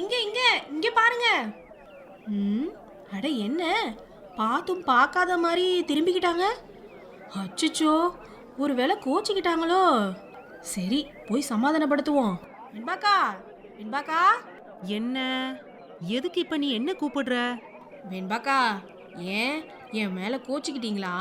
இங்க இங்க இங்க பாருங்க. ம் அட என்ன? பார்த்தும் பார்க்காத மாதிரி திரும்பிக்கிட்டாங்க? அச்சச்சோ ஒருவேளை கோச்சிக்கிட்டாங்களோ? சரி போய் சமாதானப்படுத்துவோம். வெண்பாக்கா வெண்பாக்கா என்ன? எதுக்கு இப்ப நீ என்ன கூப்பிடுற? வெண்பாக்கா ஏன்? என் மேல கோச்சிக்கிட்டீங்களா?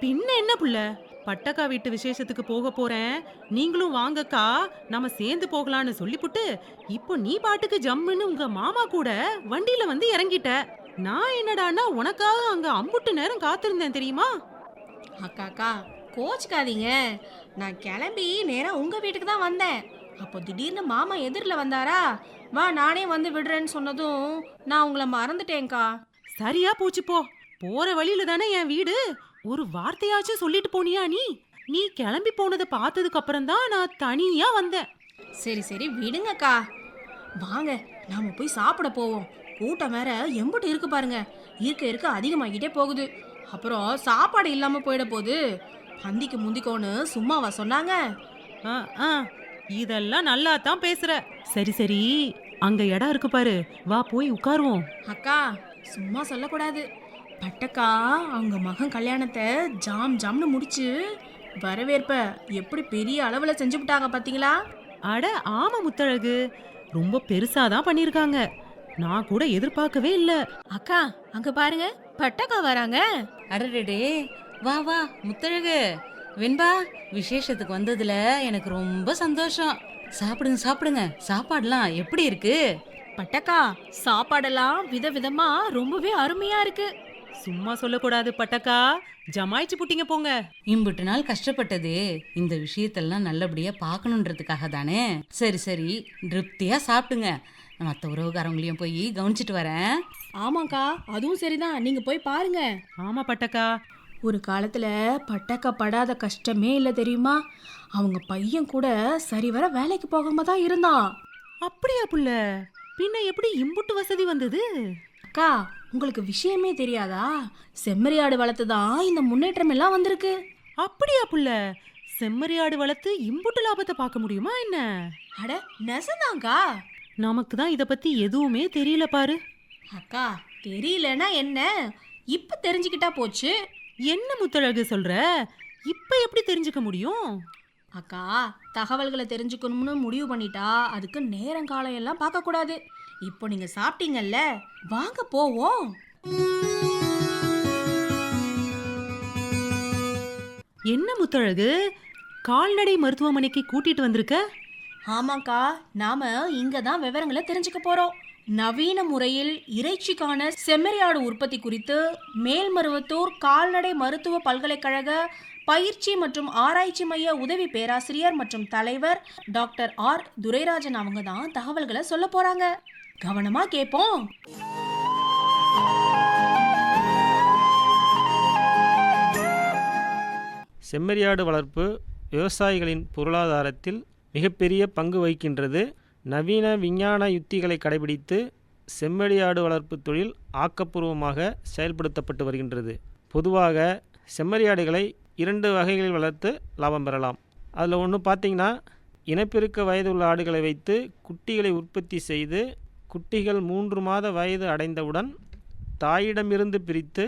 பின்ன என்ன புள்ள? பட்டக்கா வீட்டு விசேஷத்துக்கு போக போறேன். நீங்களும் வாங்கக்கா. நாம சேர்ந்து போகலான்னு சொல்லிப்புட்டு இப்போ நீ பாட்டுக்கு ஜம்முன்னு உங்க மாமா கூட வண்டியில வந்து இறங்கிட்ட. நான் என்னடான்னா உனக்காக அங்க அம்புட்டு நேரம் காத்திருந்தேன் தெரியுமா? அக்கா அக்கா கோச்சிக்காதீங்க. நான் கிளம்பி நேரா உங்க வீட்டுக்கு தான் வந்தேன். அப்போ திடீர்னு மாமா எதிரில் வந்தாரா? வா நானே வந்து விடுறேன்னு சொன்னதும் நான் உங்களை மறந்துட்டேன்க்கா. சரியா போச்சு போ. போற வழியில தானே என் வீடு. ஒரு வார்த்தையாச்சும் சொல்லிட்டு போனியா நீ? நீ கிளம்பி போனதை பார்த்ததுக்கு அப்புறம் தான் நான் தனியா வந்தேன். சரி சரி விடுங்கக்கா. வாங்க நாம போய் சாப்பிட போவோம். கூட்டம் வேற எம்புட்டு இருக்கு பாருங்க. இருக்க இருக்க அதிகமாகிட்டே போகுது. அப்புறம் சாப்பாடு இல்லாம போயிட போகுது. பந்திக்கு முந்திக்கோன்னு சும்மாவா சொன்னாங்க. ஆ, ஆ, இதெல்லாம் நல்லா தான் பேசுற. சரி சரி அங்க இடம் இருக்கு பாரு. வா போய் உட்காருவோம். அக்கா சும்மா சொல்லக்கூடாது. பட்டக்கா அவங்க மகன் கல்யாணத்தை ஜாம் ஜாம்னு முடிச்சு வரவேற்ப எப்படி பெரிய அளவுல செஞ்சு விட்டாங்க பாத்தீங்களா? அட ஆமா முத்தழகு. ரொம்ப பெருசா தான் பண்ணிருக்காங்க. நான் கூட எதிர்பார்க்கவே இல்ல. அக்கா அங்க பாருங்க. பட்டக்கா வராங்க. அடடடே. வா வா முத்தழகு. வெண்பா விசேஷத்துக்கு வந்ததுல எனக்கு ரொம்ப சந்தோஷம். சாப்பிடுங்க சாப்பிடுங்க. சாப்பாடுலாம் எப்படி இருக்கு? பட்டக்கா சாப்பாடெல்லாம் விதவிதமா ரொம்பவே அருமையா இருக்கு. சும்மா சொல்லக்கூடாது பட்டக்கா. ஜமாய்ச்சி புட்டிங்க போங்க. இம்புட்டு நாள் கஷ்டப்பட்டது. இந்த விஷயத்தெல்லாம் நல்லபடியா பார்க்கணுன்றதுக்காக தானே சரி சரி. திருப்தியா சாப்பிடுங்க. மற்ற உறவுக்காரங்களையும் போய் கவனிச்சிட்டு வரேன். ஆமாக்கா அதுவும் சரிதான். நீங்க போய் பாருங்க. ஆமா பட்டக்கா. ஒரு காலத்துல பட்டக்கா படாத கஷ்டமே இல்லை தெரியுமா? அவங்க பையன் கூட சரிவர வேலைக்கு போகாம தான் இருந்தான். அப்படியா புள்ள? பின்ன எப்படி இம்புட்டு வசதி வந்தது? அக்கா உங்களுக்கு விஷயமே தெரியாதா? செம்மறியாடு வளர்த்து தான் இந்த முன்னேற்றம் எல்லாம் வந்திருக்கு. அப்படியா புள்ள செம்மறியாடு வளர்த்து இம்புட்டு லாபத்தை பார்க்க முடியுமா என்ன? அட நெசந்தாங்க்கா நமக்கு தான் இத பத்தி எதுவுமே தெரியல பாரு. அக்கா தெரியலனா என்ன? இப்ப தெரிஞ்சுக்கிட்டா போச்சு. என்ன முத்தழகு சொல்ற? இப்ப எப்படி தெரிஞ்சுக்க முடியும்? அக்கா தகவல்களை தெரிஞ்சுக்கணும்னு முடிவு பண்ணிட்டா அதுக்கு நேரம் காலம் எல்லாம் பார்க்க கூடாது இப்போ நீங்க சாப்பிட்டீங்கல்ல வாங்க போவோம். என்ன முத்தழகு? கால்நடை மருத்துவமனைக்கு கூட்டிட்டு வந்திருக்க? ஆமாக்கா நாம இங்க தான் விவரங்களை தெரிஞ்சுக்க போறோம். நவீன முறையில் இறைச்சிக்கான செம்மறியாடு உற்பத்தி குறித்து மேல்மருவத்தூர் கால்நடை மருத்துவ பல்கலைக்கழக பயிற்சி மற்றும் ஆராய்ச்சி மைய உதவி பேராசிரியர் மற்றும் தலைவர் டாக்டர் ஆர். துரைராஜன் அவங்க தான் தகவல்களை சொல்ல போறாங்க. கவனமா கேட்போம் செம்மறியாடு வளர்ப்பு விவசாயிகளின் பொருளாதாரத்தில் மிகப்பெரிய பங்கு வகிக்கின்றது. நவீன விஞ்ஞான யுத்திகளை கடைபிடித்து செம்மறியாடு வளர்ப்பு தொழில் ஆக்கப்பூர்வமாக செயல்படுத்தப்பட்டு வருகின்றது. பொதுவாக செம்மறியாடுகளை இரண்டு வகைகளில் வளர்த்து லாபம் பெறலாம். அதில் ஒன்று பார்த்திங்கன்னா இனப்பெருக்க வயது உள்ள ஆடுகளை வைத்து குட்டிகளை உற்பத்தி செய்து குட்டிகள் மூன்று மாத வயது அடைந்தவுடன் தாயிடமிருந்து பிரித்து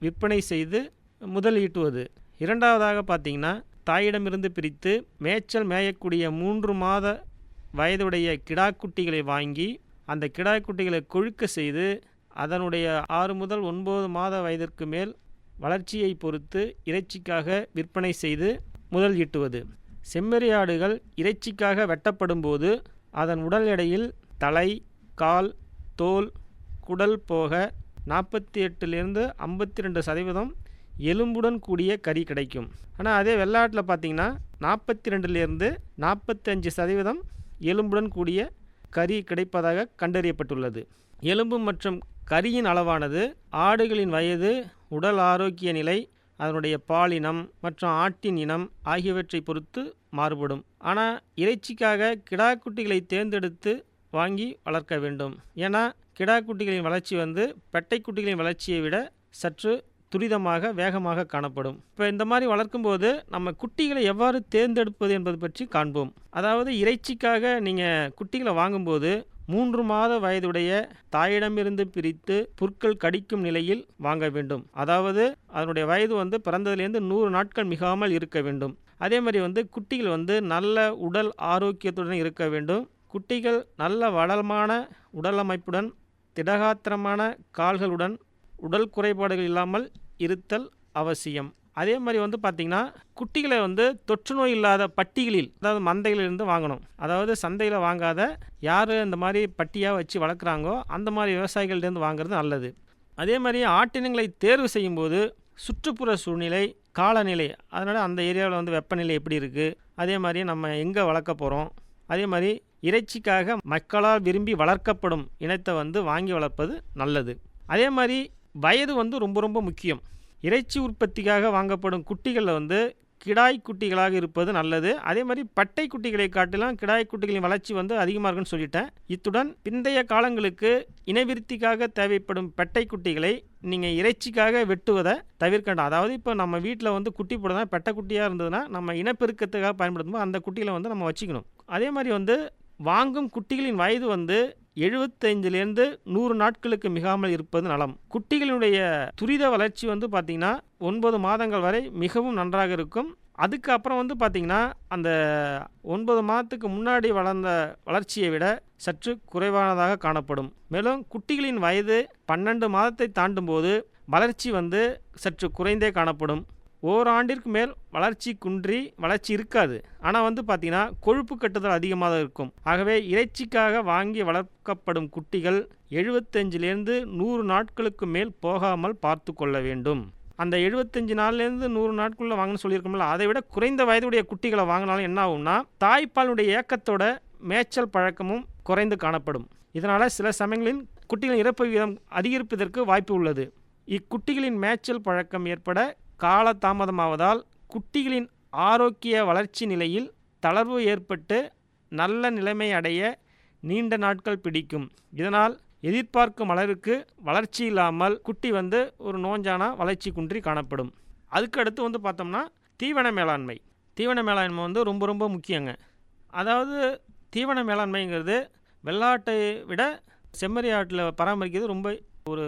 விற்பனை செய்து முதலீட்டுவது. இரண்டாவதாக பார்த்தீங்கன்னா தாயிடமிருந்து பிரித்து மேய்ச்சல் மேயக்கூடிய மூன்று மாத வயதுடைய கிடாக்குட்டிகளை வாங்கி அந்த கிடாக்குட்டிகளை கொழுக்க செய்து அதனுடைய ஆறு முதல் ஒன்பது மாத வயதிற்கு மேல் வளர்ச்சியை பொறுத்து இறைச்சிக்காக விற்பனை செய்து முதல் ஈட்டுவது செம்மறியாடுகள் இறைச்சிக்காக வெட்டப்படும்போது அதன் உடல் எடையில் தலை கால் தோல் குடல் போக நாற்பத்தி எட்டுலேருந்து ஐம்பத்தி ரெண்டு சதவீதம் எலும்புடன் கூடிய கறி கிடைக்கும். ஆனால் அதே வெள்ளாட்டில் பார்த்தீங்கன்னா நாற்பத்தி ரெண்டுலேருந்து நாற்பத்தஞ்சு சதவீதம் எலும்புடன் கூடிய கறி கிடைப்பதாக கண்டறியப்பட்டுள்ளது. எலும்பு மற்றும் கரியின் அளவானது ஆடுகளின் வயது உடல் ஆரோக்கிய நிலை அதனுடைய பாலினம் மற்றும் ஆட்டின் இனம் ஆகியவற்றை பொறுத்து மாறுபடும். ஆனால் இறைச்சிக்காக கிடாக்குட்டிகளை தேர்ந்தெடுத்து வாங்கி வளர்க்க வேண்டும். ஏன்னா கிடாக்குட்டிகளின் வளர்ச்சி வந்து பெட்டை குட்டிகளின் வளர்ச்சியை விட சற்று துரிதமாக வேகமாக காணப்படும். இப்போ இந்த மாதிரி வளர்க்கும்போது நம்ம குட்டிகளை எவ்வாறு தேர்ந்தெடுப்பது என்பது பற்றி காண்போம். அதாவது இறைச்சிக்காக நீங்கள் குட்டிகளை வாங்கும்போது மூன்று மாத வயதுடைய தாயிடமிருந்து பிரித்து புற்கள் கடிக்கும் நிலையில் வாங்க வேண்டும். அதாவது அதனுடைய வயது வந்து பிறந்ததுலேருந்து நூறு நாட்கள் மிகாமல் இருக்க வேண்டும். அதே மாதிரி வந்து குட்டிகள் வந்து நல்ல உடல் ஆரோக்கியத்துடன் இருக்க வேண்டும். குட்டிகள் நல்ல வளமான உடலமைப்புடன் திடகாத்திரமான கால்களுடன் உடல் குறைபாடுகள் இல்லாமல் இருத்தல் அவசியம். அதே மாதிரி வந்து பார்த்திங்கன்னா குட்டிகளை வந்து தொற்று நோய் இல்லாத பட்டிகளில் அதாவது மந்தைகளிலிருந்து வாங்கணும். அதாவது சந்தையில் வாங்காத யார் இந்த மாதிரி பட்டியாக வச்சு வளர்க்குறாங்கோ அந்த மாதிரி விவசாயிகள்டேருந்து வாங்குறது நல்லது. அதே மாதிரி ஆட்டினங்களை தேர்வு செய்யும்போது சுற்றுப்புற சூழ்நிலை காலநிலை அதனால் அந்த ஏரியாவில் வந்து வெப்பநிலை எப்படி இருக்குது அதே மாதிரி நம்ம எங்கே வளர்க்க போகிறோம் அதே மாதிரி இறைச்சிக்காக மக்களால் விரும்பி வளர்க்கப்படும் இனத்தை வந்து வாங்கி வளர்ப்பது நல்லது. அதே மாதிரி வயது வந்து ரொம்ப ரொம்ப முக்கியம். இறைச்சி உற்பத்திக்காக வாங்கப்படும் குட்டிகளில் வந்து கிடாய் குட்டிகளாக இருப்பது நல்லது. அதே மாதிரி பட்டை குட்டிகளை காட்டிலும் கிடாய் குட்டிகளின் வளர்ச்சி வந்து அதிகமாக இருக்குன்னு சொல்லிட்டேன். இத்துடன் பிந்தைய காலங்களுக்கு இனவிருத்திக்காக தேவைப்படும் பட்டை குட்டிகளை நீங்கள் இறைச்சிக்காக வெட்டுவதை தவிர்க்கணும் அதாவது இப்போ நம்ம வீட்டில் வந்து குட்டி போடுறதா பெட்டை குட்டியாக இருந்ததுன்னா நம்ம இனப்பெருக்கத்துக்காக பயன்படுத்தும்போது அந்த குட்டிகளை வந்து நம்ம வச்சுக்கணும். அதே மாதிரி வந்து வாங்கும் குட்டிகளின் வயது வந்து எழுபத்தைந்துலேருந்து நூறு நாட்களுக்கு மிகாமல் இருப்பது நலம். குட்டிகளினுடைய துரித வளர்ச்சி வந்து பார்த்திங்கன்னா ஒன்பது மாதங்கள் வரை மிகவும் நன்றாக இருக்கும். அதுக்கப்புறம் வந்து பார்த்திங்கன்னா அந்த ஒன்பது மாதத்துக்கு முன்னாடி வளர்ந்த வளர்ச்சியை விட சற்று குறைவானதாக காணப்படும். மேலும் குட்டிகளின் வயது பன்னெண்டு மாதத்தை தாண்டும் போது வளர்ச்சி வந்து சற்று குறைந்தே காணப்படும். ஓராண்டிற்கு மேல் வளர்ச்சி குன்றி வளர்ச்சி இருக்காது. ஆனால் வந்து பார்த்திங்கன்னா கொழுப்பு கட்டுதல் அதிகமாக இருக்கும். ஆகவே இறைச்சிக்காக வாங்கி வளர்க்கப்படும் குட்டிகள் எழுபத்தஞ்சிலேருந்து நூறு நாட்களுக்கு மேல் போகாமல் பார்த்து கொள்ள வேண்டும். அந்த எழுபத்தஞ்சு நாள்லேருந்து நூறு நாட்குள்ளே வாங்கணும்னு சொல்லியிருக்கோம்ல அதை விட குறைந்த வயதுடைய குட்டிகளை வாங்கினாலும் என்ன ஆகும்னா தாய்ப்பாலுடைய ஏக்கத்தோட மேய்ச்சல் பழக்கமும் குறைந்து காணப்படும். இதனால் சில சமயங்களில் குட்டிகளின் இறப்பு விகிதம் அதிகரிப்பதற்கு வாய்ப்பு உள்ளது. இக்குட்டிகளின் மேய்ச்சல் பழக்கம் ஏற்பட கால தாமதமாவதால் குட்டிகளின் ஆரோக்கிய வளர்ச்சி நிலையில் தளர்வு ஏற்பட்டு நல்ல நிலைமை அடைய நீண்ட நாட்கள் பிடிக்கும். இதனால் எதிர்பார்க்கும் அளவிற்கு வளர்ச்சி இல்லாமல் குட்டி வந்து ஒரு நோஞ்சான வளர்ச்சி குன்றி காணப்படும். அதுக்கு அடுத்து வந்து பார்த்தோம்னா தீவன மேலாண்மை. தீவன மேலாண்மை வந்து ரொம்ப ரொம்ப முக்கியங்க. அதாவது தீவன மேலாண்மைங்கிறது வெள்ளாட்டை விட செம்மறி ஆட்டில் பராமரிக்கிறது ரொம்ப ஒரு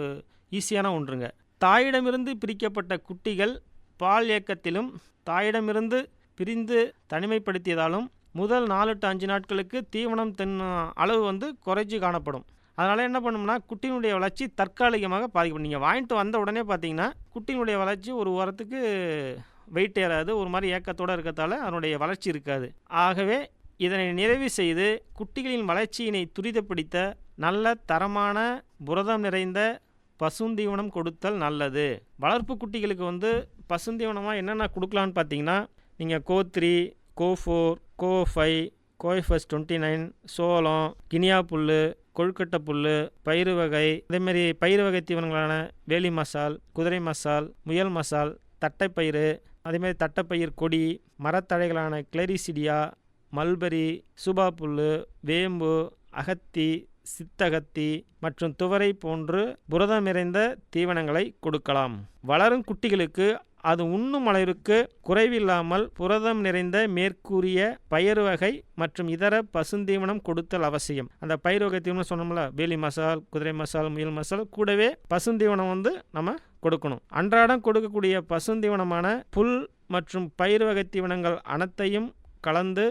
ஈஸியான ஒன்றுங்க. தாயிடமிருந்து பிரிக்கப்பட்ட குட்டிகள் பால் இயக்கத்திலும் தாயிடமிருந்து பிரிந்து தனிமைப்படுத்தியதாலும் முதல் நாலு டு அஞ்சு நாட்களுக்கு தீவனம் தின்னும் அளவு வந்து குறைஞ்சி காணப்படும். அதனால் என்ன பண்ணும்னா குட்டியினுடைய வளர்ச்சி தற்காலிகமாக பாதிக்கப்படும் நீங்கள் வாங்கிட்டு வந்த உடனே பார்த்தீங்கன்னா குட்டியினுடைய வளர்ச்சி ஒரு வாரத்துக்கு வெயிட் ஏறாது. ஒரு மாதிரி ஏக்கத்தோடு இருக்கிறதால அதனுடைய வளர்ச்சி இருக்காது. ஆகவே இதனை நிறைவு செய்து குட்டிகளின் வளர்ச்சியினை துரிதப்படுத்த நல்ல தரமான புரதம் நிறைந்த பசுந்தீவனம் கொடுத்தல் நல்லது. வளர்ப்பு குட்டிகளுக்கு வந்து பசுந்தீவனமாக என்னென்ன கொடுக்கலான்னு பார்த்தீங்கன்னா நீங்கள் Co three Co four Co five Co FS twenty nine சோளம் கினியா புல் கொழுக்கட்டை புல் பயிறு வகை அதேமாரி பயிறு வகை தீவனங்களான வேலி மசால் குதிரை மசால் முயல் மசால் தட்டைப்பயிறு அதேமாதிரி தட்டைப்பயிர் கொடி மரத்தழைகளான கிளரிசிடியா மல்பரி சூபா புல் வேம்பு அகத்தி சித்தகத்தி மற்றும் துவரை போன்று புரதம் நிறைந்த தீவனங்களை கொடுக்கலாம். வளரும் குட்டிகளுக்கு அது உண்ணும் அளவிற்கு குறைவில்லாமல் புரதம் நிறைந்த மேற்கூறிய பயிர் வகை மற்றும் இதர பசுந்தீவனம் கொடுத்தல் அவசியம். அந்த பயிர் வகை தீவனம் சொன்னோம்ல வேலி மசால் குதிரை மசால் முயல் மசால் கூடவே பசுந்தீவனம் வந்து நம்ம கொடுக்கணும். அன்றாடம் கொடுக்கக்கூடிய பசுந்தீவனமான புல் மற்றும் பயிர் வகை தீவனங்கள் அனைத்தையும் கலந்து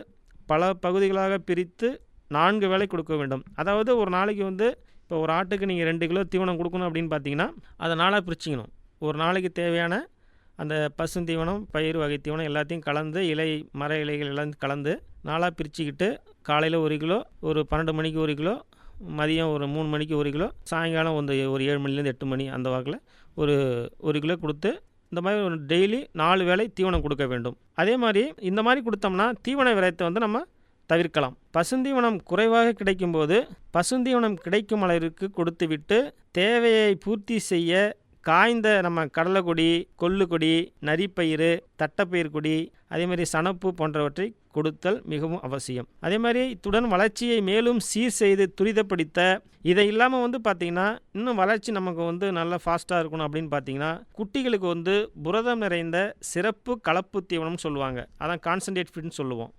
பல பகுதிகளாக பிரித்து நான்கு வேளை கொடுக்க வேண்டும். அதாவது ஒரு நாளைக்கு வந்து இப்போ ஒரு ஆட்டுக்கு நீங்கள் ரெண்டு கிலோ தீவனம் கொடுக்கணும் அப்படின்னு பார்த்தீங்கன்னா அதை நாளாக பிரிச்சுக்கணும். ஒரு நாளைக்கு தேவையான அந்த பசுந்தீவனம் பயிர் வகை தீவனம் எல்லாத்தையும் கலந்து இலை மர இலைகள் எல்லாம் கலந்து நாளாக பிரிச்சுக்கிட்டு காலையில் ஒரு கிலோ ஒரு பன்னெண்டு மணிக்கு ஒரு கிலோ மதியம் ஒரு மூணு மணிக்கு ஒரு கிலோ சாயங்காலம் வந்து ஒரு ஏழு மணிலேருந்து எட்டு மணி அந்த வாக்கில் ஒரு ஒரு கிலோ கொடுத்து இந்த மாதிரி ஒரு டெய்லி நாலு வேளை தீவனம் கொடுக்க வேண்டும். அதே மாதிரி இந்த மாதிரி கொடுத்தோம்னா தீவன விரயத்தை வந்து நம்ம தவிர்க்கலாம். பசுந்தீவனம் குறைவாக கிடைக்கும்போது பசுந்தீவனம் கிடைக்கும் அளவிற்கு கொடுத்துவிட்டு தேவையை பூர்த்தி செய்ய காய்ந்த நம்ம கடலைக்கொடி கொள்ளுக்கொடி நரிப்பயிறு தட்டைப்பயிர் கொடி அதே மாதிரி சணப்பு போன்றவற்றை கொடுத்தல் மிகவும் அவசியம். அதே மாதிரி இத்துடன் வளர்ச்சியை மேலும் சீர் செய்து துரிதப்படுத்த இதை இல்லாமல் வந்து பார்த்திங்கன்னா இன்னும் வளர்ச்சி நமக்கு வந்து நல்லா ஃபாஸ்ட்டாக இருக்கணும் அப்படின்னு பார்த்தீங்கன்னா குட்டிகளுக்கு வந்து புரதம் நிறைந்த சிறப்பு கலப்பு தீவனம்னு சொல்லுவாங்க. அதான் கான்சன்ட்ரேட் ஃபீட்னு சொல்லுவோம்.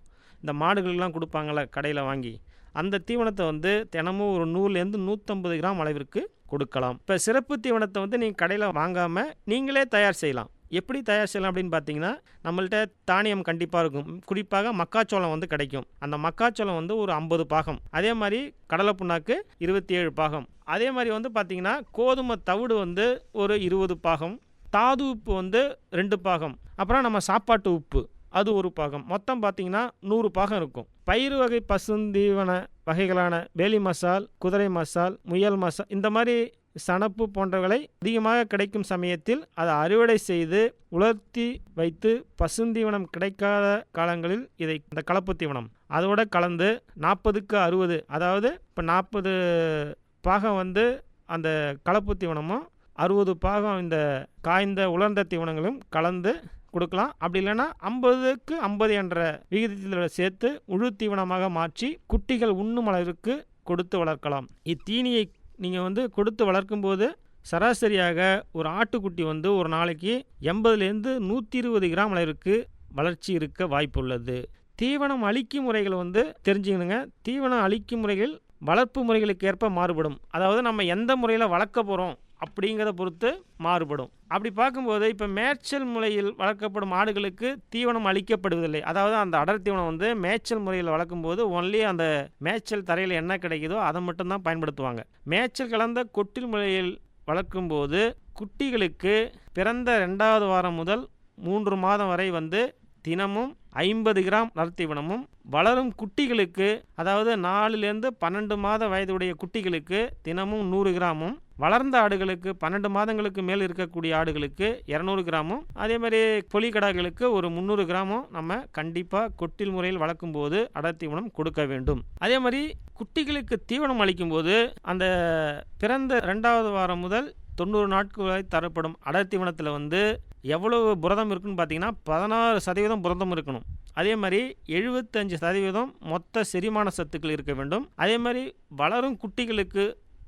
இந்த மாடுகளுக்கெல்லாம் கொடுப்பாங்கள்ல கடையில் வாங்கி. அந்த தீவனத்தை வந்து தினமும் ஒரு நூறுலேருந்து நூற்றம்பது கிராம் அளவிற்கு கொடுக்கலாம். இப்போ சிறப்பு தீவனத்தை வந்து நீங்கள் கடையில் வாங்காமல் நீங்களே தயார் செய்யலாம். எப்படி தயார் செய்யலாம் அப்படின்னு பார்த்தீங்கன்னா நம்மள்கிட்ட தானியம் கண்டிப்பாக இருக்கும். குறிப்பாக மக்காச்சோளம் வந்து கிடைக்கும். அந்த மக்காச்சோளம் வந்து ஒரு ஐம்பது பாகம். அதே மாதிரி கடலை புண்ணாக்கு இருபத்தி ஏழு பாகம். அதே மாதிரி வந்து பார்த்திங்கன்னா கோதுமை தவிடு வந்து ஒரு இருபது பாகம். தாது உப்பு வந்து ரெண்டு பாகம். அப்புறம் நம்ம சாப்பாட்டு உப்பு. அது ஒரு பாகம். மொத்தம் பார்த்தீங்கன்னா நூறு பாகம் இருக்கும். பயிறு வகை பசுந்தீவன வகைகளான வேலி மசால் குதிரை மசால் முயல் மசால் இந்த மாதிரி சணப்பு போன்றவைகளை அதிகமாக கிடைக்கும் சமயத்தில் அதை அறுவடை செய்து உலர்த்தி வைத்து பசுந்தீவனம் கிடைக்காத காலங்களில் இதை இந்த கலப்பு தீவனம். அதோட கலந்து நாற்பதுக்கு அறுபது அதாவது இப்போ நாற்பது பாகம் வந்து அந்த கலப்பு தீவனமும் அறுபது பாகம் இந்த காய்ந்த உலர்ந்த தீவனங்களும் கலந்து கொடுக்கலாம். அப்படி இல்லைன்னா ஐம்பதுக்கு ஐம்பது என்ற விகிதத்தில் சேர்த்து முழு தீவனமாக மாற்றி குட்டிகள் உண்ணும் அளவிற்கு கொடுத்து வளர்க்கலாம். இத்தீனியை நீங்கள் வந்து கொடுத்து வளர்க்கும்போது சராசரியாக ஒரு ஆட்டுக்குட்டி வந்து ஒரு நாளைக்கு எண்பதுலேருந்து நூற்றி இருபது கிராம் அளவிற்கு வளர்ச்சி இருக்க வாய்ப்புள்ளது. தீவனம் அளிக்கும் முறைகள் வந்து தெரிஞ்சுக்கணுங்க. தீவனம் அளிக்கும் முறைகள் வளர்ப்பு முறைகளுக்கு ஏற்ப மாறுபடும். அதாவது நம்ம எந்த முறையில் வளர்க்க போகிறோம் அப்படிங்கிறத பொறுத்து மாறுபடும். அப்படி பார்க்கும்போது இப்போ மேய்ச்சல் முறையில் வளர்க்கப்படும் ஆடுகளுக்கு தீவனம் அளிக்கப்படுவதில்லை. அதாவது அந்த அடர் தீவனம் வந்து மேய்ச்சல் முறையில் வளர்க்கும்போது ஒன்லி அந்த மேய்ச்சல் தரையில் என்ன கிடைக்குதோ அதை மட்டும்தான் பயன்படுத்துவாங்க. மேய்ச்சல் கலந்த கொட்டில் முறையில் வளர்க்கும்போது குட்டிகளுக்கு பிறந்த ரெண்டாவது வாரம் முதல் மூன்று மாதம் வரை வந்து தினமும் ஐம்பது கிராம் நறுத்தீவனமும் வளரும் குட்டிகளுக்கு அதாவது நாலுலேருந்து பன்னெண்டு மாத வயதுடைய குட்டிகளுக்கு தினமும் நூறு கிராமும் வளர்ந்த ஆடுகளுக்கு பன்னெண்டு மாதங்களுக்கு மேல் இருக்கக்கூடிய ஆடுகளுக்கு இரநூறு கிராமும் அதே மாதிரி ஒரு முந்நூறு கிராமும் நம்ம கண்டிப்பாக கொட்டில் முறையில் வளர்க்கும்போது அடர் தீவனம் கொடுக்க வேண்டும். அதே மாதிரி குட்டிகளுக்கு தீவனம் அளிக்கும்போது அந்த பிறந்த ரெண்டாவது வாரம் முதல் தொண்ணூறு நாட்கள் வரை தரப்படும் அடத்தீவனத்தில் வந்து எவ்வளவு புரதம் இருக்குன்னு பார்த்தீங்கன்னா பதினாறு சதவீதம் புரதம் இருக்கணும். அதே மாதிரி எழுபத்தஞ்சு சதவீதம் மொத்த செரிமான சத்துக்கள் இருக்க வேண்டும். அதே மாதிரி வளரும் குட்டிகளுக்கு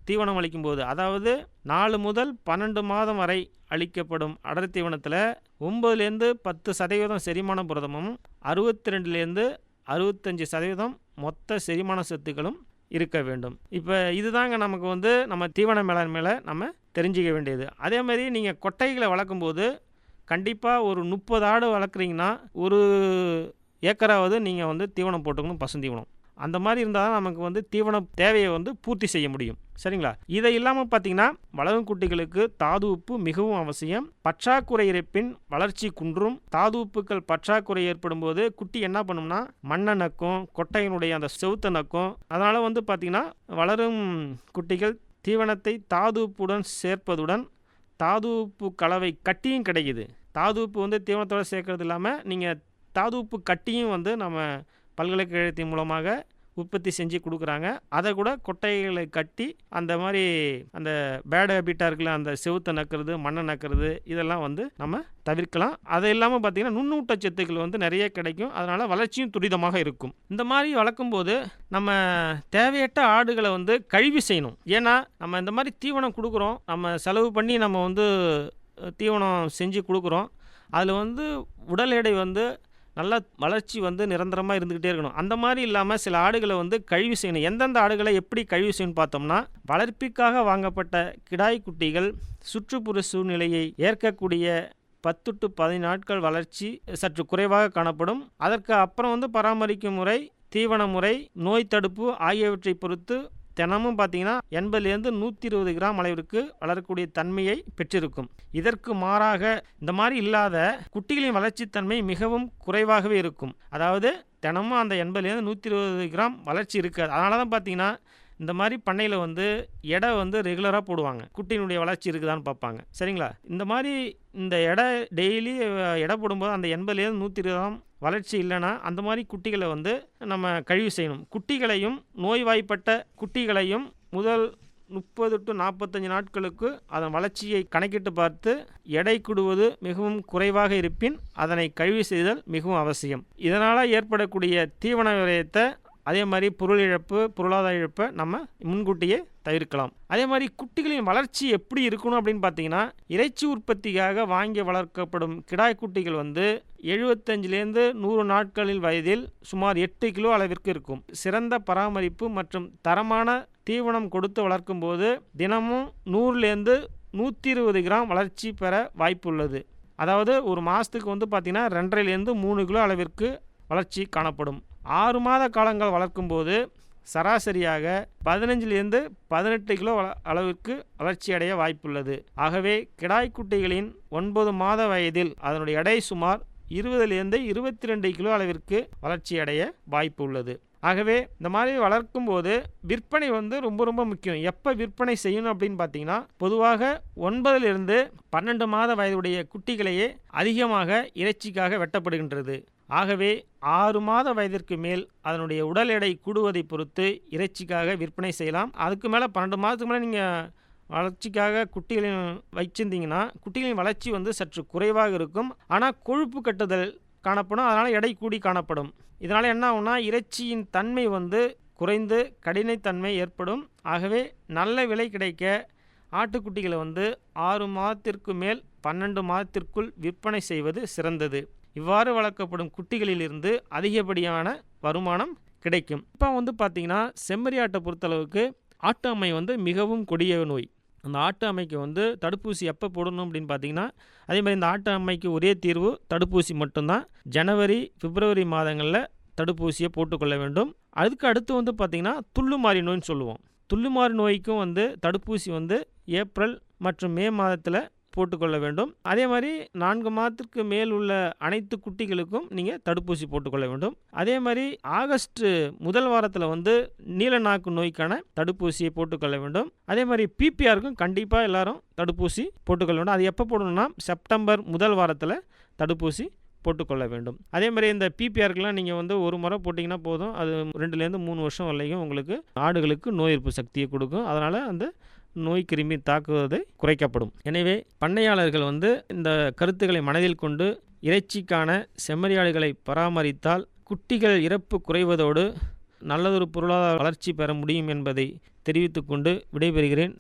தீவனம் அளிக்கும்போது அதாவது நாலு முதல் பன்னெண்டு மாதம் வரை அளிக்கப்படும் அடர் தீவனத்தில் ஒம்பதுலேருந்து பத்து சதவீதம் செரிமான புரதமும் அறுபத்தி ரெண்டுலேருந்து அறுபத்தஞ்சு சதவீதம் மொத்த செரிமான சத்துக்களும் இருக்க வேண்டும். இப்போ இதுதாங்க நமக்கு வந்து நம்ம தீவன மேலாண்மையில் நம்ம தெரிஞ்சிக்க வேண்டியது. அதே மாதிரி நீங்கள் கொட்டைகளை வளர்க்கும்போது கண்டிப்பாக ஒரு முப்பது ஆடு வளர்க்குறீங்கன்னா ஒரு ஏக்கராவது நீங்கள் வந்து தீவனம் போட்டுக்கணும் பசுந்தீவனம் அந்த மாதிரி இருந்தால் தான் நமக்கு வந்து தீவன தேவையை வந்து பூர்த்தி செய்ய முடியும். சரிங்களா? இதை இல்லாமல் பார்த்தீங்கன்னா வளரும் குட்டிகளுக்கு தாது உப்பு மிகவும் அவசியம். பற்றாக்குறை இருப்பின் வளர்ச்சி குன்றும். தாது உப்புக்கள் பற்றாக்குறை ஏற்படும் போது குட்டி என்ன பண்ணும்னா மண்ணை நக்கும் கொட்டையினுடைய அந்த செவுத்த நக்கும். அதனால் வந்து பார்த்திங்கன்னா வளரும் குட்டிகள் தீவனத்தை தாது உப்புடன் சேர்ப்பதுடன் தாது உப்பு கலவை கட்டியும் கிடைக்குது. தாது உப்பு வந்து தீவனத்தோடு சேர்க்கறது இல்லாமல் நீங்கள் தாது உப்பு கட்டியும் வந்து நம்ம பல்கலைக்கழகத்தின் மூலமாக உற்பத்தி செஞ்சு கொடுக்குறாங்க. அதை கூட கொட்டைகளை கட்டி அந்த மாதிரி அந்த பேட் ஹேபிட்டாக இருக்குல்ல அந்த செவுத்தை நக்கிறது மண்ணை நக்கிறது இதெல்லாம் வந்து நம்ம தவிர்க்கலாம். அது இல்லாமல் பார்த்திங்கன்னா நுண்ணூட்டச்சத்துக்கள் வந்து நிறைய கிடைக்கும். அதனால் வளர்ச்சியும் துரிதமாக இருக்கும். இந்த மாதிரி வளர்க்கும்போது நம்ம தேவையற்ற ஆடுகளை வந்து கழிவு செய்யணும். ஏன்னா நம்ம இந்த மாதிரி தீவனம் கொடுக்குறோம். நம்ம செலவு பண்ணி நம்ம வந்து தீவனம் செஞ்சு கொடுக்குறோம். அதில் வந்து உடல் எடை வந்து நல்ல வளர்ச்சி வந்து நிரந்தரமாக இருந்துக்கிட்டே இருக்கணும். அந்த மாதிரி இல்லாமல் சில ஆடுகளை வந்து கழிவு செய்யணும். எந்தெந்த ஆடுகளை எப்படி கழிவு செய்யணும்னு பார்த்தோம்னா வளர்ப்பிற்காக வாங்கப்பட்ட கிடாய் குட்டிகள் சுற்றுப்புற சூழ்நிலையை ஏற்கக்கூடிய பத்து டு பதினாட்கள் வளர்ச்சி சற்று குறைவாக காணப்படும். அதற்கு அப்புறம் வந்து பராமரிக்கும் முறை தீவன முறை நோய் தடுப்பு ஆகியவற்றை பொறுத்து தினமும் பார்த்தீங்கன்னா எண்பதுலேருந்து நூற்றி இருபது கிராம் அளவிற்கு வளரக்கூடிய தன்மையை பெற்றிருக்கும். இதற்கு மாறாக இந்த மாதிரி இல்லாத குட்டிகளின் வளர்ச்சித்தன்மை மிகவும் குறைவாகவே இருக்கும். அதாவது தினமும் அந்த எண்பதுலேருந்து நூற்றி இருபது கிராம் வளர்ச்சி இருக்காது. அதனால தான் பார்த்தீங்கன்னா இந்த மாதிரி பண்ணையில் வந்து எடை வந்து ரெகுலராக போடுவாங்க. குட்டியினுடைய வளர்ச்சி இருக்குதான்னு பார்ப்பாங்க. சரிங்களா? இந்த மாதிரி இந்த எடை டெய்லி எடை போடும்போது அந்த எண்பதுலேருந்து நூற்றி இருபது கிராம் வளர்ச்சி இல்லைன்னா அந்த மாதிரி குட்டிகளை வந்து நம்ம கழிவு செய்யணும். குட்டிகளையும் நோய்வாய்ப்பட்ட குட்டிகளையும் முதல் முப்பது டு நாற்பத்தஞ்சு நாட்களுக்கு அதன் வளர்ச்சியை கணக்கிட்டு பார்த்து எடை கூடுவது மிகவும் குறைவாக இருப்பின் அதனை கழிவு செய்தல் மிகவும் அவசியம். இதனால் ஏற்படக்கூடிய தீவன விரயத்தை அதே மாதிரி பொருள் இழப்பு பொருளாதார இழப்பை நம்ம முன்கூட்டியே தவிர்க்கலாம். அதே மாதிரி குட்டிகளின் வளர்ச்சி எப்படி இருக்கணும் அப்படின்னு பார்த்தீங்கன்னா இறைச்சி உற்பத்திக்காக வாங்கி வளர்க்கப்படும் கிடாய் குட்டிகள் வந்து எழுபத்தஞ்சிலேருந்து நூறு நாட்களில் வயதில் சுமார் எட்டு கிலோ அளவிற்கு இருக்கும். சிறந்த பராமரிப்பு மற்றும் தரமான தீவனம் கொடுத்து வளர்க்கும்போது தினமும் நூறுலேருந்து நூற்றி இருபது கிராம் வளர்ச்சி பெற வாய்ப்புள்ளது. அதாவது ஒரு மாதத்துக்கு வந்து பார்த்திங்கன்னா ரெண்டரைலேருந்து மூணு கிலோ அளவிற்கு வளர்ச்சி காணப்படும். ஆறு மாத காலங்கள் வளர்க்கும்போது சராசரியாக பதினஞ்சிலிருந்து பதினெட்டு கிலோ அளவிற்கு வளர்ச்சி அடைய வாய்ப்புள்ளது. ஆகவே கிடாய் குட்டிகளின் ஒன்பது மாத வயதில் அதனுடைய எடை சுமார் இருபதுலேருந்து இருபத்தி ரெண்டு கிலோ அளவிற்கு வளர்ச்சி அடைய வாய்ப்பு உள்ளது ஆகவே இந்த மாதிரி வளர்க்கும் போது விற்பனை வந்து ரொம்ப ரொம்ப முக்கியம். எப்போ விற்பனை செய்யணும் அப்படின்னு பார்த்தீங்கன்னா பொதுவாக ஒன்பதிலிருந்து பன்னெண்டு மாத வயதுடைய குட்டிகளையே அதிகமாக இறைச்சிக்காக வெட்டப்படுகின்றது. ஆகவே ஆறு மாத வயதிற்கு மேல் அதனுடைய உடல் எடை கூடுவதை பொறுத்து இறைச்சிக்காக விற்பனை செய்யலாம். அதுக்கு மேலே பன்னெண்டு மாதத்துக்கு மேலே நீங்கள் வளர்ச்சிக்காக குட்டிகளின் வச்சிருந்தீங்கன்னா குட்டிகளின் வளர்ச்சி வந்து சற்று குறைவாக இருக்கும். ஆனால் கொழுப்பு கட்டுதல் காணப்படும். அதனால் எடை கூடி காணப்படும். இதனால் என்ன ஆகும்னா இறைச்சியின் தன்மை வந்து குறைந்து கடினைத்தன்மை ஏற்படும். ஆகவே நல்ல விலை கிடைக்க ஆட்டுக்குட்டிகளை வந்து ஆறு மாதத்திற்கு மேல் பன்னெண்டு மாதத்திற்குள் விற்பனை செய்வது சிறந்தது. இவ்வாறு வளர்க்கப்படும் குட்டிகளிலிருந்து அதிகப்படியான வருமானம் கிடைக்கும். இப்போ வந்து பார்த்திங்கன்னா செம்மறி ஆட்டை பொறுத்தளவுக்கு ஆட்டு அம்மை வந்து மிகவும் கொடிய நோய். அந்த ஆட்டு அம்மைக்கு வந்து தடுப்பூசி எப்போ போடணும் அப்படின்னு பார்த்தீங்கன்னா அதே மாதிரி இந்த ஆட்டு அம்மைக்கு ஒரே தீர்வு தடுப்பூசி மட்டும்தான். ஜனவரி பிப்ரவரி மாதங்களில் தடுப்பூசியை போட்டுக்கொள்ள வேண்டும். அதுக்கு அடுத்து வந்து பார்த்திங்கன்னா துள்ளுமாறி நோய்னு சொல்லுவோம். துள்ளுமாறி நோய்க்கும் வந்து தடுப்பூசி வந்து ஏப்ரல் மற்றும் மே மாதத்தில் போட்டுக்கொள்ள வேண்டும். அதே மாதிரி நான்கு மாதத்திற்கு மேல் உள்ள அனைத்து குட்டிகளுக்கும் நீங்கள் தடுப்பூசி போட்டுக்கொள்ள வேண்டும். அதே மாதிரி ஆகஸ்ட் முதல் வாரத்தில் வந்து நீலநாக்கு நோய்க்கான தடுப்பூசியை போட்டுக்கொள்ள வேண்டும். அதே மாதிரி பிபிஆருக்கும் கண்டிப்பாக எல்லாரும் தடுப்பூசி போட்டுக்கொள்ள வேண்டும். அது எப்போ போடணும்னா செப்டம்பர் முதல் வாரத்தில் தடுப்பூசி போட்டுக்கொள்ள வேண்டும். அதே மாதிரி இந்த பிபிஆருக்கெலாம் நீங்கள் வந்து ஒரு முறை போட்டிங்கன்னா போதும். அது ரெண்டுலேருந்து மூணு வருஷம் வரைக்கும் உங்களுக்கு ஆடுகளுக்கு நோய் எதிர்ப்பு சக்தியை கொடுக்கும். அதனால் அந்த நோய் கிருமி தாக்குவதை குறைக்கப்படும். எனவே பண்ணையாளர்கள் வந்து இந்த கருத்துக்களை மனதில் கொண்டு இறைச்சிக்கான செம்மறியாடுகளை பராமரித்தால் குட்டிகள் இறப்பு குறைவதோடு நல்லதொரு பொருளாதார வளர்ச்சி பெற முடியும் என்பதை தெரிவித்துக்கொண்டு விடைபெறுகிறேன்.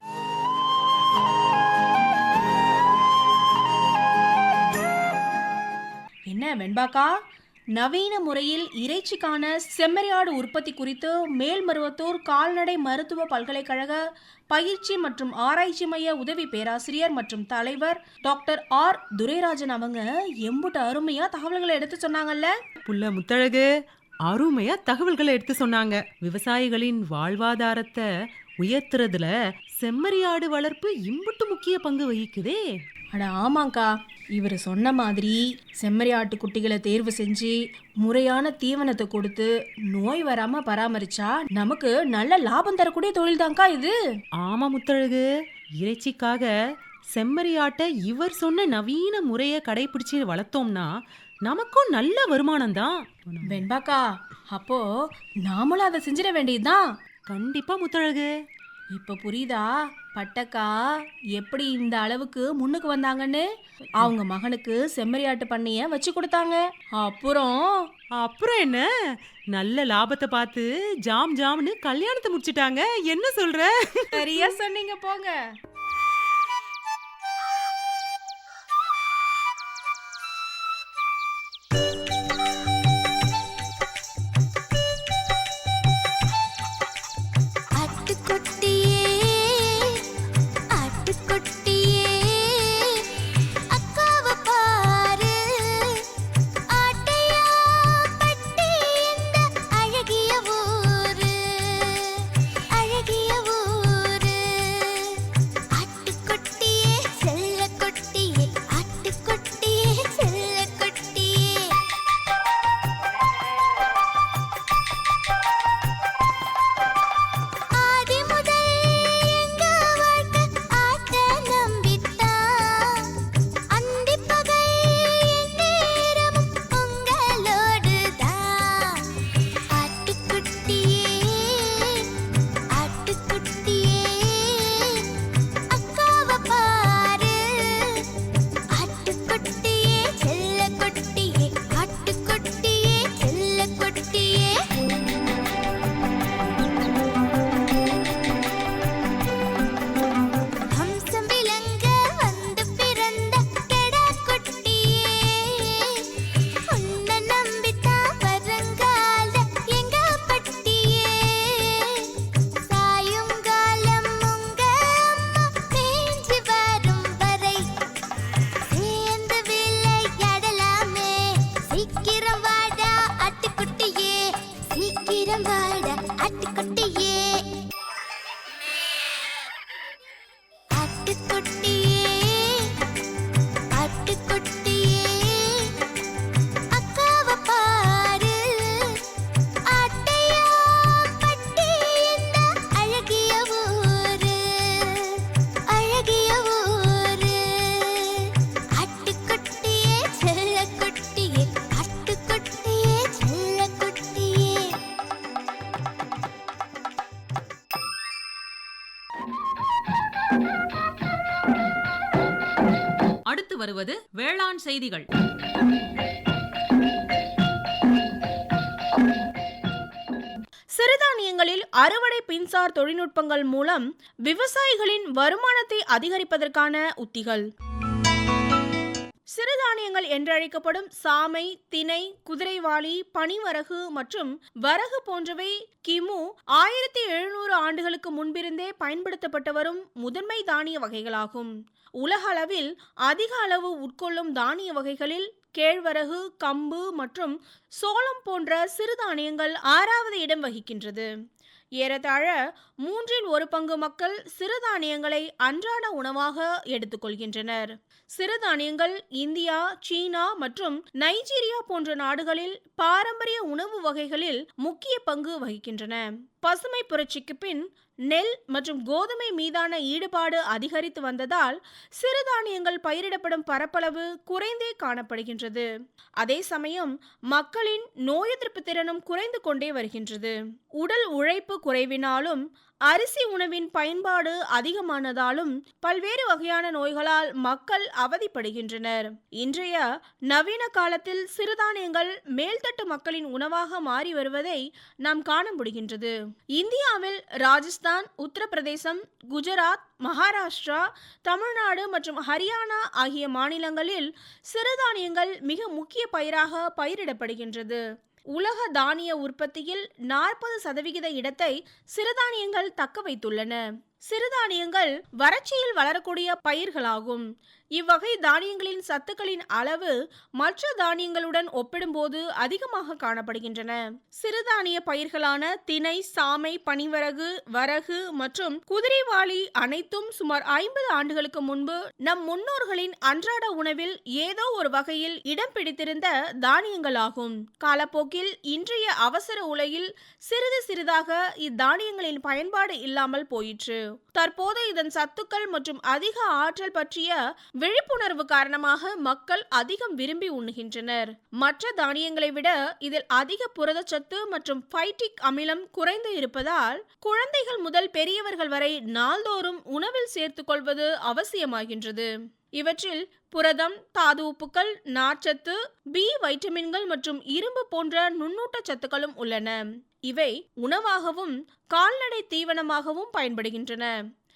என்ன வெண்பாக்கா? நவீன முறையில் இறைச்சிக்கான செம்மறியாடு உற்பத்தி குறித்து மேல்மருவத்தூர் கால்நடை மருத்துவ பல்கலைக்கழக பயிற்சி மற்றும் ஆராய்ச்சி மைய உதவி பேராசிரியர் மற்றும் தலைவர் டாக்டர் ஆர். துரைராஜன் அவங்க எம்புட்டு அருமையா தகவல்களை எடுத்து சொன்னாங்கல்ல? புள்ள முத்தழகு அருமையா தகவல்களை எடுத்து சொன்னாங்க. விவசாயிகளின் வாழ்வாதாரத்தை உயர்த்துறதுல செம்மறியாடு வளர்ப்பு இம்புட்டு முக்கிய பங்கு வகிக்குதே. அட ஆமாங்க்கா இவர் சொன்ன மாதிரி செம்மறி ஆட்டு குட்டிகளை தேர்வு செஞ்சு முறையான தீவனத்தை கொடுத்து நோய் வராம பராமரிச்சா நமக்கு நல்ல லாபம் தரக்கூடிய தொழில் தான்க்கா இது. ஆமா முத்தழகு இறைச்சிக்காக செம்மறியாட்டை இவர் சொன்ன நவீன முறையை கடைபிடிச்சு வளர்த்தோம்னா நமக்கும் நல்ல வருமானம் தான் வெண்பாக்கா அப்போ நாமளும் அதை செஞ்சிட வேண்டியதுதான். கண்டிப்பா முத்தழகு. இப்ப புரியுதா? பட்டக்கா எப்படி இந்த அளவுக்கு முன்னுக்கு வந்தாங்கன்னு? அவங்க மகனுக்கு செம்மறியாட்டு பண்ணைய வச்சு கொடுத்தாங்க. அப்புறம்? அப்புறம் என்ன? நல்ல லாபத்தை பார்த்து ஜாம் ஜாம்னு கல்யாணத்தை முடிச்சிட்டாங்க. என்ன சொல்ற? சரியா சொன்னீங்க போங்க. வேளாண் செய்திகள். சிறுதானியங்களில் அறுவடை பின்சார் தொழில்நுட்பங்கள் மூலம் விவசாயிகளின் வருமானத்தை அதிகரிப்பதற்கான உத்திகள். சிறுதானியங்கள் என்றழைக்கப்படும் சாமை திணை குதிரைவாளி பனிவரகு மற்றும் வரகு போன்றவை கிமு ஆயிரத்தி ஆண்டுகளுக்கு முன்பிருந்தே பயன்படுத்தப்பட்டு வரும் முதன்மை தானிய வகைகளாகும். உலக அளவில் அதிக அளவு உட்கொள்ளும் தானிய வகைகளில் கேழ்வரகு கம்பு மற்றும் சோளம் போன்ற சிறுதானியங்கள் ஆறாவது இடம் வகிக்கின்றது. ஏறத்தாழ மூன்றில் ஒரு பங்கு மக்கள் சிறுதானியங்களை அன்றாட உணவாக எடுத்துக்கொள்கின்றனர். சிறுதானியங்கள் இந்தியா சீனா மற்றும் நைஜீரியா போன்ற நாடுகளில் பாரம்பரிய உணவு வகைகளில் முக்கிய பங்கு வகிக்கின்றன. பசுமை புரட்சிக்கு பின் நெல் மற்றும் கோதுமை மீதான ஈடுபாடு அதிகரித்து வந்ததால் சிறுதானியங்கள் பயிரிடப்படும் பரப்பளவு குறைந்தே காணப்படுகின்றது. அதே சமயம் மக்களின் நோய் எதிர்ப்பு திறனும் குறைந்து கொண்டே வருகின்றது. உடல் உழைப்பு குறைவினாலும் அரிசி உணவின் பயன்பாடு அதிகமானதாலும் பல்வேறு வகையான நோய்களால் மக்கள் அவதிப்படுகின்றனர். இன்றைய நவீன காலத்தில் சிறுதானியங்கள் மேல்தட்டு மக்களின் உணவாக மாறி வருவதை நாம் காண முடிகின்றது. இந்தியாவில் ராஜஸ்தான் உத்தரப்பிரதேசம் குஜராத் மகாராஷ்டிரா தமிழ்நாடு மற்றும் ஹரியானா ஆகிய மாநிலங்களில் சிறுதானியங்கள் மிக முக்கிய பயிராக பயிரிடப்படுகின்றது. உலக தானிய உற்பத்தியில் நாற்பது சதவிகித இடத்தை சிறுதானியங்கள் தக்க வைத்துள்ளன. சிறுதானியங்கள் வறட்சியில் வளரக்கூடிய பயிர்களாகும். இவ்வகை தானியங்களின் சத்துக்களின் அளவு மற்ற தானியங்களுடன் ஒப்பிடும்போது அதிகமாக காணப்படுகின்றன. சிறுதானிய பயிர்களான திணை சாமை பனிவரகு வரகு மற்றும் குதிரைவாளி அனைத்தும் சுமார் ஐம்பது ஆண்டுகளுக்கு முன்பு நம் முன்னோர்களின் அன்றாட உணவில் ஏதோ ஒரு வகையில் இடம் பிடித்திருந்த தானியங்களாகும். காலப்போக்கில் இன்றைய அவசர உலகில் சிறிது சிறிதாக இத்தானியங்களின் பயன்பாடு இல்லாமல் போயிற்று. தற்போது இதன் சத்துக்கள் மற்றும் அதிக ஆற்றல் பற்றிய விழிப்புணர்வு காரணமாக மக்கள் அதிகம் விரும்பி உண்ணுகின்றனர். மற்ற தானியங்களை விட இதில் அதிக புரதச்சத்து மற்றும் ஃபைட்டிக் அமிலம் குறைந்து இருப்பதால் குழந்தைகள் முதல் பெரியவர்கள் வரை நாள்தோறும் உணவில் சேர்த்துக் கொள்வது அவசியமாகின்றது. இவற்றில் புரதம் தாது உப்புக்கள் நார்ச்சத்து பி வைட்டமின்கள் மற்றும் இரும்பு போன்ற நுண்ணூட்ட சத்துக்களும் உள்ளன. இவை உணவாகவும் கால்நடை தீவனமாகவும் பயன்படுகின்றன.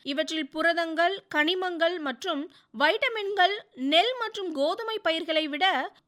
இவற்றில் புரதங்கள் கனிமங்கள் மற்றும் வைட்டமின்கள் நெல் மற்றும் கோதுமை பயிர்களை விட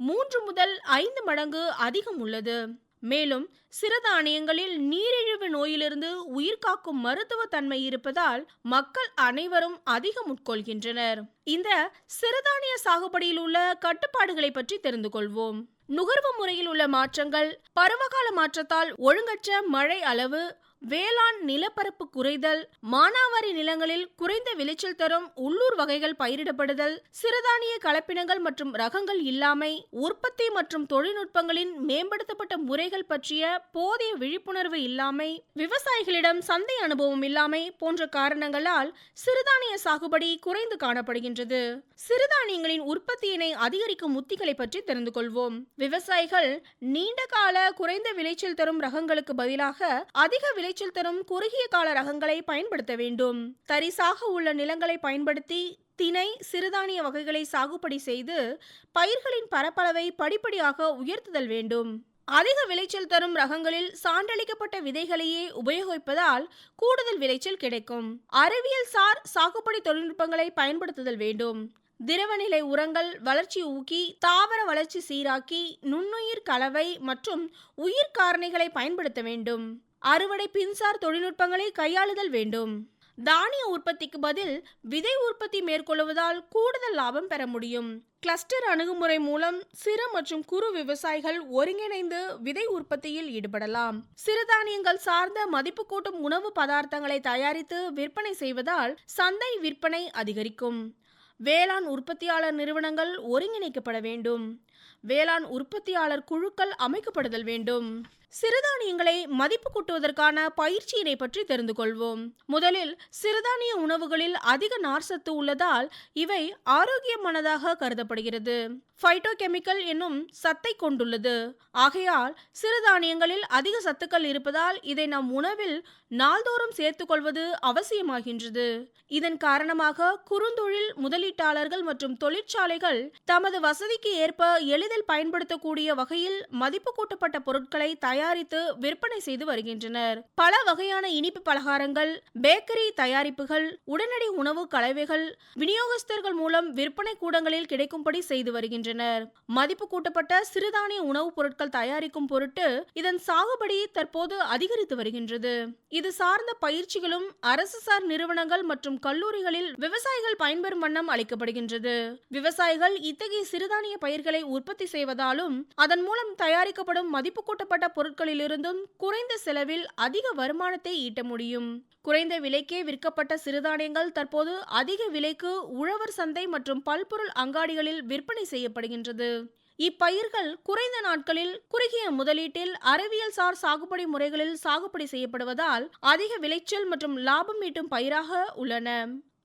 மூன்று முதல் ஐந்து மடங்கு அதிகம் உள்ளது. மேலும் சிறுதானியங்களில் நீரிழிவு நோயிலிருந்து உயிர்காக்கும் மருத்துவ தன்மை இருப்பதால் மக்கள் அனைவரும் அதிகம் உட்கொள்கின்றனர் இந்த சிறுதானிய சாகுபடியில் உள்ள கட்டுப்பாடுகளை பற்றி தெரிந்து கொள்வோம். நுகர்வு முறையில் உள்ள மாற்றங்கள் பருவகால மாற்றத்தால் ஒழுங்கற்ற மழை அளவு வேளாண் நிலப்பரப்பு குறைதல் மானாவாரி நிலங்களில் குறைந்த விளைச்சல் தரும் உள்ளூர் வகைகள் பயிரிடப்படுதல் சிறுதானிய கலப்பினங்கள் மற்றும் ரகங்கள் இல்லாமை உற்பத்தி மற்றும் தொழில்நுட்பங்களின் மேம்படுத்தப்பட்ட முறைகள் பற்றிய போதிய விழிப்புணர்வு இல்லாமை விவசாயிகளிடம் சந்தை அனுபவம் இல்லாமை போன்ற காரணங்களால் சிறுதானிய சாகுபடி குறைந்து காணப்படுகின்றது. சிறுதானியங்களின் உற்பத்தியினை அதிகரிக்கும் உத்திகளை பற்றி தெரிந்து கொள்வோம். விவசாயிகள் நீண்ட கால குறைந்த விளைச்சல் தரும் ரகங்களுக்கு பதிலாக அதிக விளை விளைச்சல் தரும் குறுகிய கால ரகங்களை பயன்படுத்த வேண்டும். தரிசாக உள்ள நிலங்களை பயன்படுத்தி திணை சிறுதானிய வகைகளை சாகுபடி செய்து பயிர்களின் பரப்பளவை படிப்படியாக உயர்த்துதல் வேண்டும். அதிக விளைச்சல் தரும் ரகங்களில் சான்றளிக்கப்பட்ட விதைகளையே உபயோகிப்பதால் கூடுதல் விளைச்சல் கிடைக்கும். அறிவியல் சார் சாகுபடி தொழில்நுட்பங்களை பயன்படுத்துதல் வேண்டும். திரவநிலை உரங்கள் வளர்ச்சி ஊக்கி தாவர வளர்ச்சி சீராக்கி நுண்ணுயிர் கலவை மற்றும் உயிர் காரணிகளை பயன்படுத்த வேண்டும். அறுவடை பின்சார் தொழில்நுட்பங்களை கையாளுதல் வேண்டும். தானிய உற்பத்திக்கு பதில் விதை உற்பத்தி மேற்கொள்வதால் கூடுதல் லாபம் பெற முடியும். கிளஸ்டர் அணுகுமுறை மூலம் சிறு மற்றும் குறு விவசாயிகள் ஒருங்கிணைந்து விதை உற்பத்தியில் ஈடுபடலாம். சிறுதானியங்கள் சார்ந்த மதிப்பு கூட்டும் உணவு பதார்த்தங்களை தயாரித்து விற்பனை செய்வதால் சந்தை விற்பனை அதிகரிக்கும். வேளாண் உற்பத்தியாளர் நிறுவனங்கள் ஒருங்கிணைக்கப்பட வேண்டும். வேளாண் உற்பத்தியாளர் குழுக்கள் அமைக்கப்படுதல் வேண்டும். சிறுதானியங்களை மதிப்பு கூட்டுவதற்கான பயிற்சியினை பற்றி தெரிந்து கொள்வோம். முதலில் சிறுதானிய உணவுகளில் அதிக நார்சத்து உள்ளதால் இவை ஆரோக்கியமானதாக கருதப்படுகிறது. ஃபைட்டோகெமிக்கல் என்னும் சத்தை கொண்டுள்ளது. ஆகையால் சிறுதானியங்களில் அதிக சத்துக்கள் இருப்பதால் இதை நம் உணவில் நாள்தோறும் சேர்த்துக்கொள்வது அவசியமாகின்றது. இதன் காரணமாக குறுந்தொழில் முதலீட்டாளர்கள் மற்றும் தொழிற்சாலைகள் தமது வசதிக்கு ஏற்ப எளிதில் பயன்படுத்தக்கூடிய வகையில் மதிப்பு கூட்டப்பட்ட பொருட்களை தயாரித்து விற்பனை செய்து வருகின்றனர். பல வகையான இனிப்பு பலகாரங்கள் பேக்கரி தயாரிப்புகள் உடனடி உணவு கலவைகள் விநியோகஸ்தர்கள் மூலம் விற்பனை கூடங்களில் கிடைக்கும்படி செய்து வருகின்றனர். மதிப்பு கூட்டப்பட்ட சிறுதானிய உணவுப் பொருட்கள் தயாரிக்கும் பொருட்டு இதன் சாகுபடி தற்போது அதிகரித்து வருகின்றது. இது சார்ந்த பயிற்சிகளும் அரசு சார் நிறுவனங்கள் மற்றும் கல்லூரிகளில் விவசாயிகள் பயன்பெறும் வண்ணம் அளிக்கப்படுகின்றது. விவசாயிகள் இத்தகைய சிறுதானிய பயிர்களை உற்பத்தி செய்வதாலும் அதன் மூலம் தயாரிக்கப்படும் மதிப்பு கூட்டப்பட்ட பொருட்களிலிருந்தும் குறைந்த செலவில் அதிக வருமானத்தை ஈட்ட முடியும். குறைந்த விலைக்கே விற்கப்பட்ட சிறுதானியங்கள் தற்போது அதிக விலைக்கு உழவர் சந்தை மற்றும் பல்பொருள் அங்காடிகளில் விற்பனை செய்யப்படுகின்றது. இப்பயிர்கள் குறைந்த நாட்களில் குறுகிய முதலீட்டில் அறிவியல் சார் சாகுபடி முறைகளில் சாகுபடி செய்யப்படுவதால் அதிக விளைச்சல் மற்றும் லாபம் ஈட்டும் பயிராக உள்ளன.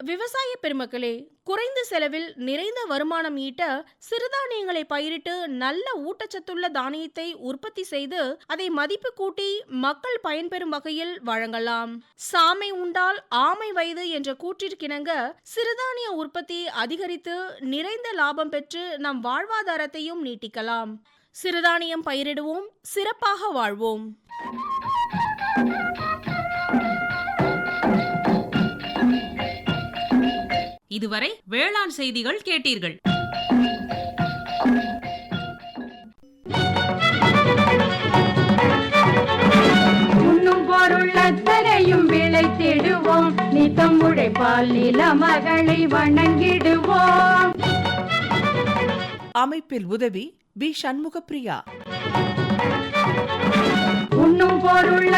விவசாய பெருமக்களே குறைந்த செலவில் நிறைந்த வருமானம் ஈட்ட சிறுதானியங்களை பயிரிட்டு நல்ல ஊட்டச்சத்துள்ள தானியத்தை உற்பத்தி செய்து அதை மதிப்பு கூட்டி மக்கள் பயன்பெறும் வகையில் வழங்கலாம். சாமை உண்டால் ஆமை வயது என்ற கூற்றிற்கிணங்க சிறுதானிய உற்பத்தி அதிகரித்து நிறைந்த லாபம் பெற்று நம் வாழ்வாதாரத்தையும் நீட்டிக்கலாம். சிறுதானியம் பயிரிடுவோம் சிறப்பாக வாழ்வோம். இதுவரை வேளாண் செய்திகள் கேட்டீர்கள். உண்ணும் பொருள் அத்தனையும் விளைத்திடுவோம் நித்தம் உழைப்பால் நில மகளை வணங்கிடுவோம். அமைப்பில் உதவி பி சண்முகப்பிரியா.